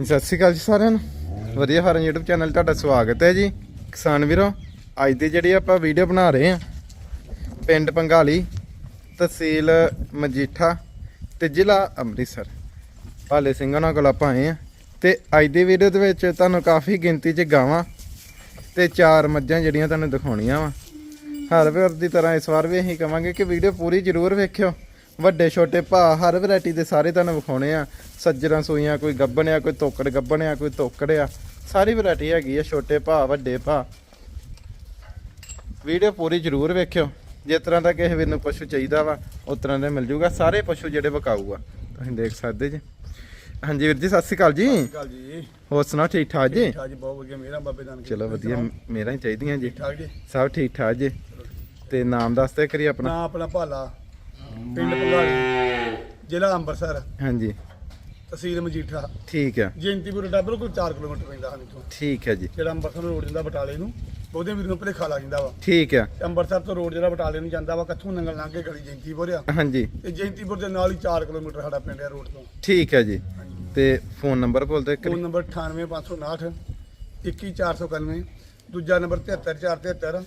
ਸਤਿ ਸ਼੍ਰੀ ਅਕਾਲ ਜੀ ਸਾਰਿਆਂ ਨੂੰ। ਵਧੀਆ ਫਾਰਮ YouTube ਚੈਨਲ ਤੁਹਾਡਾ ਸਵਾਗਤ ਹੈ ਜੀ। ਕਿਸਾਨ ਵੀਰੋ, ਅੱਜ ਦੀ ਜਿਹੜੀ ਆਪਾਂ ਵੀਡੀਓ ਬਣਾ ਰਹੇ ਹਾਂ, ਪਿੰਡ ਪੰਗਾਲੀ, ਤਹਿਸੀਲ ਮਜੀਠਾ ਤੇ ਜ਼ਿਲ੍ਹਾ ਅੰਮ੍ਰਿਤਸਰ। ਭਾਲੇ ਸਿੰਘਾਂ ਉਹਨਾਂ ਕੋਲ ਆਪਾਂ ਆਏ ਆ ਤੇ ਅੱਜ ਦੀ ਵੀਡੀਓ ਦੇ ਵਿੱਚ ਤੁਹਾਨੂੰ ਕਾਫੀ ਗਿਣਤੀ 'ਚ ਗਾਵਾਂ ਤੇ ਚਾਰ ਮੱਝਾਂ ਜਿਹੜੀਆਂ ਤੁਹਾਨੂੰ ਦਿਖਾਉਣੀਆਂ ਵਾ। ਹਰ ਵਾਰ ਦੀ ਤਰ੍ਹਾਂ ਇਸ ਵਾਰ ਵੀ ਅਸੀਂ ਕਵਾਂਗੇ ਕਿ ਵੀਡੀਓ ਪੂਰੀ ਜ਼ਰੂਰ ਵੇਖਿਓ। ਵੱਡੇ ਛੋਟੇ ਭਾ ਹਰ ਵੈਰਾਈਟੀ ਦੇ ਸਾਰੇ ਤੁਹਾਨੂੰ ਵਿਖਾਉਣੇ ਆ। ਸੱਜਰਾਂ ਸੂਈਆਂ ਕੋਈ ਗੱਬਣ ਆ ਕੋਈ ਤੋਕੜ ਗੱਬਣ ਆ ਕੋਈ ਤੋਕੜ ਆ ਸਾਰੀ ਵੈਰਾਈਟੀ ਹੈਗੀ ਆ ਛੋਟੇ ਭਾ ਵੱਡੇ ਭਾ। ਵੀਡੀਓ ਪੂਰੀ ਜ਼ਰੂਰ ਵੇਖਿਓ। ਜਿਸ ਤਰ੍ਹਾਂ ਦਾ ਕਿਸੇ ਵੀਰ ਨੂੰ ਪਸ਼ੂ ਚਾਹੀਦਾ ਵਾ ਉਸ ਤਰ੍ਹਾਂ ਦੇ ਮਿਲ ਜੂਗਾ। ਸਾਰੇ ਪਸ਼ੂ ਜਿਹੜੇ ਵਿਕਾਊ ਆ ਤੁਸੀਂ ਦੇਖ ਸਕਦੇ ਜੀ। ਹਾਂਜੀ ਵੀਰ ਜੀ ਸਤਿ ਸ਼੍ਰੀ ਅਕਾਲ ਜੀ। ਜੀ। ਹੋਰ ਸੁਣਾਓ ਠੀਕ ਠਾਕ ਜੀ? ਠੀਕ ਠਾਕ ਜੀ ਬਹੁਤ ਵਧੀਆ। ਮੇਰਾ ਬਾਬੇ ਦਾਨ ਚਲੋ ਵਧੀਆ ਮੇਰਾ ਹੀ ਚਾਹੀਦੀਆਂ ਜੀ। ਠੀਕ ਠਾਕ ਜੀ। ਸਭ ਠੀਕ ਠਾਕ ਜੀ। ਤੇ ਨਾਮ ਦੱਸਦੇ ਕਰੀ ਆਪਣਾ। ਨਾ ਆਪਣਾ ਭਾਲਾ। ਪਿੰਡ ਪੰਗਾਲੀ ਜ਼ਿਲ੍ਹਾ ਅੰਮ੍ਰਿਤਸਰ। ਹਾਂਜੀ। ਤਹਿਸੀਲ ਮਜੀਠਾ। ਠੀਕ ਆ ਜੈਂਤੀਪੁਰ ਦਾ ਬਿਲਕੁਲ 4 ਕਿਲੋਮੀਟਰ ਪੈਂਦਾ ਹਨ ਇੱਥੋਂ। ਠੀਕ ਹੈ ਜੀ। ਜਿਹੜਾ ਅੰਮ੍ਰਿਤਸਰ ਰੋਡ ਜਾਂਦਾ ਬਟਾਲੇ ਨੂੰ ਬਹੁਤੇ ਵੀਰ ਨੂੰ ਭਲੇਖਾ ਲੱਗ ਜਾਂਦਾ ਵਾ। ਠੀਕ ਤੇ ਅੰਮ੍ਰਿਤਸਰ ਤੋਂ ਰੋਡ ਜਿਹੜਾ ਬਟਾਲੇ ਨੂੰ ਜਾਂਦਾ ਵਾ ਕੱਥੋਂ ਨੰਗਲ ਲੰਘ ਕੇ ਗਲੀ ਜੈਂਤੀਪੁਰ ਆ। ਹਾਂਜੀ। ਤੇ ਜੈਂਤੀਪੁਰ ਦੇ ਨਾਲ ਹੀ 4 ਕਿਲੋਮੀਟਰ ਸਾਡਾ ਪਿੰਡ ਆ ਰੋਡ ਤੋਂ। ਠੀਕ ਹੈ ਜੀ। ਤੇ ਫੋਨ ਨੰਬਰ ਬੋਲਦੇ ਫੋਨ ਕਰੀ ਨੰਬਰ 98559 21491 ਦੂਜਾ ਨੰਬਰ 73473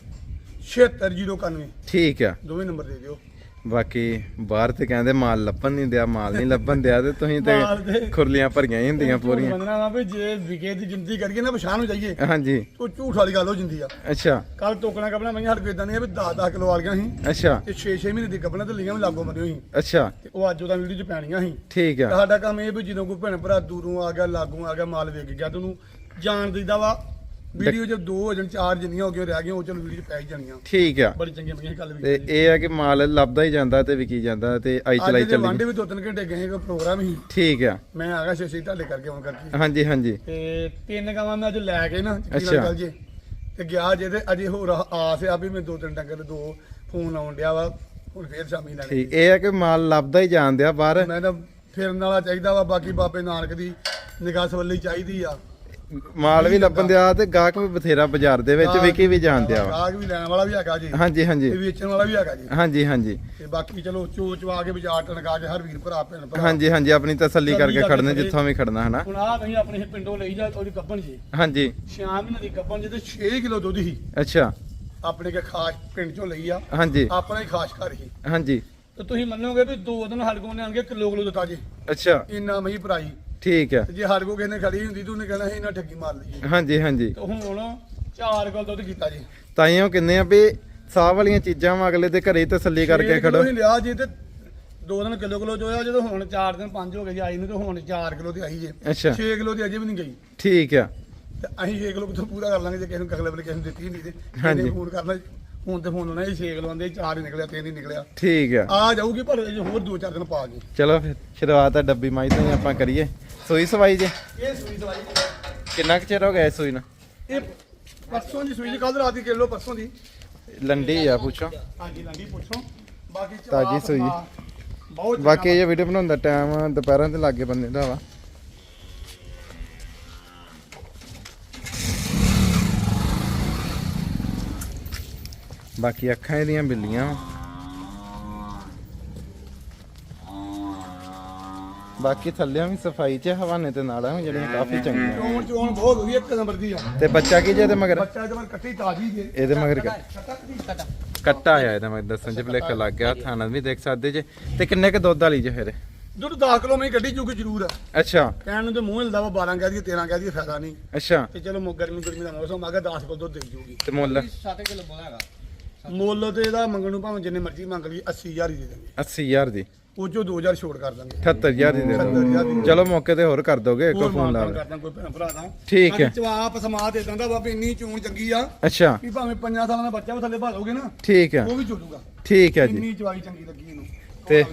76091 ਠੀਕ ਆ ਦੋਵੇਂ ਨੰਬਰ ਦੇ ਦਿਓ। ਬਾਕੀ ਬਾਹਰ ਤੇ ਕਹਿੰਦੇ ਮਾਲ ਲੱਭਣ ਨਹੀਂ ਦਿਆ ਮਾਲ ਨਹੀਂ ਲੱਭਣ ਦਿਆ ਤੇ ਤੁਸੀਂ ਤੇ ਤੇ- ਖੁਰਲੀਆਂ ਭਰੀਆਂ ਹੀ ਹੁੰਦੀਆਂ ਪੂਰੀਆਂ। ਮੰਨਣਾ ਵਾ ਵੀ ਜੇ ਵਿਕੇ ਦੀ ਜਿੰਦਗੀ ਕਰੀਏ ਨਾ ਪਛਾਣ ਨੂੰ ਜਾਈਏ। ਹਾਂਜੀ। ਉਹ ਝੂਠ ਵਾਲੀ ਗੱਲ ਹੋ ਜਾਂਦੀ ਆ। ਅੱਛਾ। ਕੱਲ ਟੋਕਣਾ ਕਪਣਾ ਮੈਂ ਹਰ ਕੋਈ ਇਦਾਂ ਨਹੀਂ ਆ ਵੀ 10 10 ਕਿਲੋ ਵਾਲੀਆਂ ਸੀ। ਅੱਛਾ। ਤੇ 6 6 ਮਹੀਨੇ ਦੀ ਕਪਣਾ ਤੇ ਲਈਆਂ ਵੀ ਲਾਗੋ ਮਰਿਓ ਸੀ। ਅੱਛਾ। ਤੇ ਉਹ ਅੱਜ ਉਹਦਾ ਵੀਡੀਓ ਚ ਪੈਣੀਆਂ ਸੀ। ਠੀਕ ਤੇ ਆ ਸਾਡਾ ਕੰਮ ਇਹ ਵੀ ਜਦੋਂ ਕੋਈ ਭੈਣ ਭਰਾ ਦੂਰੋਂ ਆ ਗਿਆ ਲਾਗੋਂ ਆ ਗਿਆ ਮਾਲ ਵੇਖ ਗਿਆ ਤੈਨੂੰ ਜਾਣ ਦਿੰਦਾ ਵਾ। ਵੀਡੀਓ ਜੇ ਦੋ ਹੋ ਜਾਣ ਚਾਰ ਜਿੰਨੀਆਂ ਹੋ ਗਈਆਂ ਰਹਿ ਗਈਆਂ ਉਹ ਚਲੋ ਵੀਡੀਓ ਪੈ ਹੀ ਜਾਣੀਆਂ। ਠੀਕ ਆ। ਬੜੀ ਚੰਗੀਆਂ ਬੜੀਆਂ ਗੱਲ ਤੇ ਵੀ ਇਹ ਆ ਕਿ ਮਾਲ ਲੱਭਦਾ ਹੀ ਜਾਂਦਾ ਤੇ ਵਿਕੀ ਜਾਂਦਾ ਤੇ ਆਈ ਚਲਾਈ ਦੇ ਵਾਂਡੇ ਚੱਲੀ ਵੀ ਦੋ ਤਿੰਨ ਘੰਟੇ ਗਏ ਕੋਈ ਪ੍ਰੋਗਰਾਮ ਸੀ ਠੀਕ ਆ। ਮੈਂ ਆ ਗਿਆ ਛੇ ਢਾਲੇ ਕਰਕੇ ਆਉਣ ਕਰਕੇ। ਹਾਂਜੀ ਹਾਂਜੀ। ਤੇ ਤਿੰਨ ਗਾਵਾਂ ਮੈਂ ਅੱਜ ਲੈ ਕੇ ਨਾ। ਅੱਛਾ। ਗੱਲ ਜੇ। ਤੇ ਗਿਆ ਜੇ ਤੇ ਅਜੇ ਹੋਰ ਆਸ ਆ ਵੀ ਮੈਂ ਦੋ ਤਿੰਨ ਡੰਗਰ ਤੇ ਦੋ ਫੋਨ ਆਉਣ ਡਿਆ ਵਾ ਹੁਣ ਫੇਰ ਸ਼ਾਮੀ ਲੈਣੇ। ਠੀਕ ਇਹ ਆ ਕਿ ਮਾਲ ਲੱਭਦਾ ਹੀ ਜਾਂਦਿਆ ਬਾਹਰ। ਮੈਂ ਤਾਂ ਫਿਰਨ ਵਾਲਾ ਚਾਹੀਦਾ ਵਾ ਬਾਕੀ ਬਾਬੇ ਨਾਨਕ ਦੀ ਨਿਗਾਹ ਸਵੱਲੀ ਚਾਹੀਦੀ ਆ। ਮਾਲ ਵੀ ਲੱਭਣ ਦਿਆ ਤੇ ਗਾਹਕ ਵੀ ਬਥੇਰਾ ਬਾਜ਼ਾਰ ਦੇ ਵਿੱਚ ਵਿਕੀ ਵੀ ਜਾਂਦਿਆ ਵਾ। ਗਾਹਕ ਵੀ ਲੈਣ ਵਾਲਾ ਵੀ ਹੈਗਾ ਜੀ। ਹਾਂਜੀ ਹਾਂਜੀ। ਤੇ ਵੇਚਣ ਵਾਲਾ ਵੀ ਹੈਗਾ ਜੀ। ਹਾਂਜੀ ਹਾਂਜੀ। ਤੇ ਬਾਕੀ ਚਲੋ ਚੋ ਚਵਾ ਕੇ ਬਾਜ਼ਾਰ ਟਣਕਾ ਕੇ ਹਰ ਵੀਰ ਭਰਾ ਭੈਣ ਭਰਾ। ਹਾਂਜੀ ਹਾਂਜੀ ਆਪਣੀ ਤਸੱਲੀ ਕਰਕੇ ਖੜਨਾ ਜਿੱਥੋਂ ਵੀ ਖੜਨਾ ਹਨਾ? ਹੁਣ ਆ ਤੁਸੀਂ ਆਪਣੇ ਪਿੰਡੋਂ ਲਈ ਜਾ ਉਹਦੀ ਗੱਬਣ ਜੀ। ਹਾਂਜੀ। ਸ਼ਾਮ ਮਹੀਨੇ ਦੀ ਗੱਬਣ ਜੀ ਤੇ 6 ਕਿਲੋ ਦੁੱਧ ਸੀ ਅੱਛਾ। ਆਪਣੇ ਕੇ ਖਾਸ ਪਿੰਡ ਚੋਂ ਲਈ ਆ। ਹਾਂਜੀ। ਆਪਣਾ ਹੀ ਖਾਸ ਘਰ ਸੀ ਹਾਂਜੀ। ਤੇ ਤੁਸੀਂ ਮੰਨੋਗੇ ਵੀ ਦੋ ਦਿਨ ਕੋਲ ਨੇ ਆਣਗੇ ਕਿਲੋ ਕਿਲੋ ਦਿੱਤਾ ਜੀ। ਅੱਛਾ। ਇੰਨਾ ਮਹੀਂ ਭਰਾਈ। ਠੀਕ ਹੈ। ਤੇ ਜੇ ਸਾਡੇ ਕੋਲ ਕਿਸੇ ਨੇ ਖੜੀ ਹੁੰਦੀ ਤੂੰ ਨੇ ਕਹਿਣਾ ਸੀ ਇਹਨਾਂ ਠੱਗੀ ਮਾਰ ਲਈ ਹਾਂਜੀ ਹਾਂਜੀ। ਤੇ ਹੁਣ ਚਾਰ ਕਿਲੋ ਦੁੱਧ ਕੀਤਾ ਜੀ। ਤਾਈਓ ਕਿੰਨੇ ਆ ਵੀ ਸਾਹ ਵਾਲੀਆਂ ਚੀਜ਼ਾਂ ਵਾ ਅਗਲੇ ਦੇ ਘਰੇ ਹੀ ਤਸੱਲੀ ਕਰਕੇ ਖੜੋ। ਹੀ ਲਿਆ ਜੀ ਤੇ ਦੋ ਦਿਨ ਕਿਲੋ ਕਿਲੋ ਚੋਇਆ ਜਦੋਂ ਹੁਣ 4 ਦਿਨ 5 ਹੋ ਗਏ ਜੀ ਆਈ ਨੂੰ ਤੇ ਹੁਣ 4 ਕਿਲੋ ਤੇ ਆਈ ਜੇ। ਅੱਛਾ। 6 ਕਿਲੋ ਦੀ ਅਜੇ ਵੀ ਨਹੀਂ ਗਈ। ਠੀਕ ਆ। ਤੇ ਅਸੀਂ 6 ਕਿਲੋ ਕਿੱਥੋਂ ਪੂਰਾ ਕਰ ਲਾਂਗੇ ਜੇ ਕਿਸੇ ਨੂੰ ਅਗਲੇ ਵੇਲੇ ਕਿਸੇ ਨੂੰ ਦਿੱਤੀ ਨਹੀਂ ਤੇ। ਹਾਂਜੀ। ਫੋਨ ਕਰਨਾ ਹੁਣ ਤੇ ਫੋਨ ਹੋਣਾ ਇਹ 6 ਕਿਲੋ ਆਂਦੇ 4 ਹੀ ਨਿਕਲਿਆ 3 ਹੀ ਨਿਕਲਿਆ। ਠੀਕ ਆ। ਆ ਜਾਊਗੀ ਪਰ ਅਜੇ ਹੋਰ 2-4 ਦਿਨ ਪਾ ਗਏ ਚਲੋ ਫਿਰ ਸ਼ੁਰੂਆਤ ਆ ਡੱਬੀ ਮਾਈ ਤੋਂ ਹੀ ਆਪਾਂ ਕਰੀਏ। ਸੂਈ ਸਵਾਈ ਜੇ? ਇਹ ਸੂਈ ਦਵਾਈ ਕਿੰਨਾ ਕੁ ਚਿਰ ਹੋ ਗਿਆ ਇਸ ਸੂਈ ਨੂੰ? ਇਹ ਪਰਸੋਂ ਦੀ ਸੂਈ ਦੀ ਕੱਲ ਰਾਤ ਦੀ ਕਿਲੋ ਪਰਸੋਂ ਦੀ। ਲੰਡੀ ਆ ਪੁੱਛੋ। ਹਾਂਜੀ ਲੰਗੀ ਪੁੱਛੋ। ਬਾਕੀ ਚਵਾ ਤਾਜ਼ੀ ਸੂਈ। ਬਹੁਤ ਬਾਕੀ ਇਹ ਵੀਡੀਓ ਬਣਾਉਣ ਦਾ ਟਾਈਮ ਦੁਪਹਿਰਾਂ ਤੇ ਲਾਗੇ ਬੰਦੇ ਦਾ ਵਾ। ਬਾਕੀ ਅੱਖਾਂ ਇਹਦੀਆਂ ਬਿੱਲੀਆਂ। ਵਾਂ। ਬਾਕੀ ਥੱਲਿਆਂ ਵੀ ਸਫ਼ਾਈ ਚ ਹਵਾਨੇ ਤੇ ਨਾਲਾਂ ਵੀ ਜਿਹੜੀਆਂ ਕਾਫੀ ਚੰਗੀਆਂ। ਚੋਣ ਚੋਣ ਬਹੁਤ ਵਧੀਆ ਇੱਕ ਨੰਬਰ ਦੀ ਆ। ਤੇ ਬੱਚਾ ਕੀ ਜੇ ਇਹਦੇ ਮਗਰ? ਬੱਚਾ ਜਮਨ ਕੱਟੀ ਤਾਜ਼ੀ ਜੇ। ਇਹਦੇ ਮਗਰ ਕੱਟਾ ਕੱਟੀ। ਕੱਟਾ ਕੱਟਾ। ਆਇਆ ਇਹਦਾ ਮੈਂ ਦੱਸਣ ਚ ਭਲੇਖਾ ਲੱਗ ਗਿਆ ਥਾਣਾ ਵੀ ਦੇਖ ਸਕਦੇ ਜੇ। ਤੇ ਕਿੰਨੇ ਕ ਦੁੱਧ ਵਾਲੀ ਜੇ ਫਿਰ? ਦੁੱਧ 10 ਕਿਲੋ ਮੈਂ ਕੱਢੀ ਚੁੱਕੀ ਜ਼ਰੂਰ। ਆ ਅੱਛਾ। ਕਹਿਣ ਨੂੰ ਤੇ ਮੂੰਹ ਹਿਲਦਾ ਵਾ 12 ਕਹਿ ਦਈਏ 13 ਕਹਿ ਦਈਏ ਫਾਇਦਾ ਨਹੀਂ। ਅੱਛਾ। ਤੇ ਚਲੋ ਗਰਮੀ ਗਰਮੀ ਦਾ ਮੌਸਮ ਆ ਗਿਆ 10 ਕਿਲੋ ਦੁੱਧ ਦੇ ਜੂਗੀ। ਤੇ ਮੁੱਲ? 7 ਕਿਲੋ ਬੋਲਾ ਹੈਗਾ। ਮੁੱਲ ਤੇ ਇਹਦਾ ਮੰਗਣ ਨੂੰ ਭਾਵੇਂ ਜਿੰਨੇ ਮਰਜ਼ੀ ਮੰਗ ਲਈ 80000 ਹੀ ਦੇ ਦਾਂਗੇ 80000 ਦੀ? ਉਹ ਚੋਂ 2000 ਛੋੜ ਕਰ ਦਾਂਗੇ 78000 ਦੀ ਦੇ 78000 ਦੋ ਦੀ। ਚਲੋ ਮੌਕੇ ਤੇ ਹੋਰ ਕਰ ਦੋਗੇ ਇੱਕ ਹੋਰ ਫੋਨ ਲਾ ਮਾਨ ਲਓ। ਕਰਦਾ ਕੋਈ ਭੈਣ ਭਰਾ ਦਾ ਠੀਕ ਹੈ। ਜਵਾਬ ਸਮਾ ਦੇ ਦਿੰਦਾ ਬਾਬੇ ਇੰਨੀ ਚੂਣ ਚੰਗੀ ਆ ਅੱਛਾ। ਵੀ ਭਾਵੇਂ ਪੰਜਾਂ ਸਾਲਾਂ ਦਾ ਬੱਚਾ ਵੀ ਥੱਲੇ ਭਾਲੋਗੇ ਨਾ ਠੀਕ ਹੈ। ਉਹ ਵੀ ਚੁੱਲੂਗਾ। ਠੀਕ ਹੈ ਜੀ। ਇੰਨੀ ਚਵਾਈ ਚੰਗੀ ਲੱਗੀ ਇਹਨੂੰ। ਤੇ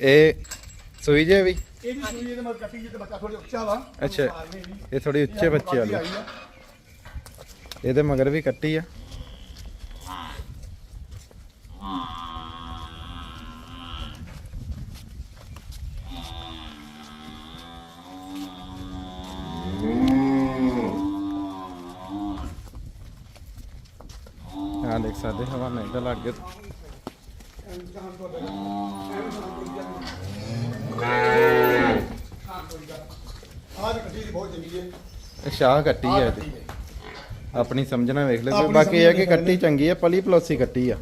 ਇਹ ਸੂਈ ਜੇ ਵੀ? ਇਹ ਵੀ ਸੂਈ ਇਹਦੇ ਮਗਰ ਕੱਟੀ ਜੇ ਤੇ ਬੱਚਾ ਥੋੜੀ ਉੱਚਾ ਵਾ। ਅੱਛਾ। ਇਹ ਥੋੜੀ ਉੱਚੇ ਬੱਚੇ ਵਾਲੀ ਆ। ਇਹਦੇ ਮਗਰ ਵੀ ਕੱਟੀ ਆ। ਆ ਦੇਖ ਸਕਦੇ ਹਵਾ ਨਹੀਂ ਤਾਂ ਲੱਗ ਗਿਆ। ਕੱਟੀ ਹੈ ਸ਼ਾਹ ਕੱਟੀ ਕੱਟੀ ਇਹਦੀ। ਹੈ ਆਪਣੀ ਸਮਝਣਾ ਵੇਖ ਆਪਣੀ ਬਾਕੀ ਇਹ ਆ ਕਿ ਕੱਟੀ ਚੰਗੀ ਆ ਪਲੀ ਪਲੋਸੀ ਕੱਟੀ ਆ।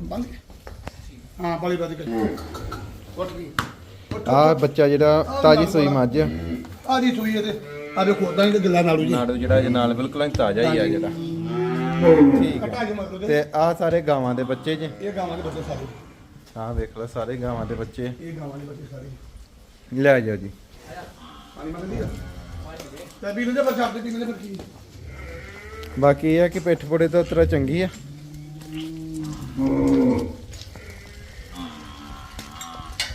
ਹਾਂ ਪਾਲੀ ਬਾਦੀ ਕੱਟੀ ਉੱਠ ਗਈ। ਆ। ਬੱਚਾ ਜਿਹੜਾ ਤਾਜੀ ਸੂਈ ਮੱਝ ਆ। ਆਹ ਦੀ ਸੂਈ ਇਹਦੇ। ਆ ਵੇਖੋ ਉਦਾਂ ਹੀ ਤੇ ਗਿੱਲਾ ਨਾੜੂ ਜੀ। ਨਾੜੂ ਜਿਹੜਾ ਇਹ ਨਾਲ ਬਿਲਕੁਲ ਤਾਜ਼ਾ ਹੀ ਆ ਜਿਹੜਾ। ਠੀਕ ਕਟਾ ਆ ਤੇ ਆ ਸਾਰੇ ਗਾਵਾਂ ਦੇ ਬੱਚੇ ਜੇ। ਇਹ ਗਾਵਾਂ ਦੇ ਬੱਚੇ ਸਾਰੇ। ਆਹ ਵੇਖ ਲਓ ਸਾਰੇ ਗਾਵਾਂ ਦੇ ਬੱਚੇ। ਇਹ ਗਾਵਾਂ ਦੇ ਬੱਚੇ ਸਾਰੇ। ਲੈ ਜਾਓ ਜੀ। ਪਾਣੀ ਮੰਗਦੀ ਆ? ਤੇ ਵੀ ਲੋ ਪਰ ਛੱਡ ਦੇ ਪੀਣੇ ਦੇ ਫਿਰ ਕੀ? ਬਾਕੀ ਇਹ ਆ ਕਿ ਪਿੱਠ ਪੁੜੇ ਤੋਂ ਉਤਰਾ ਚੰਗੀ ਆ।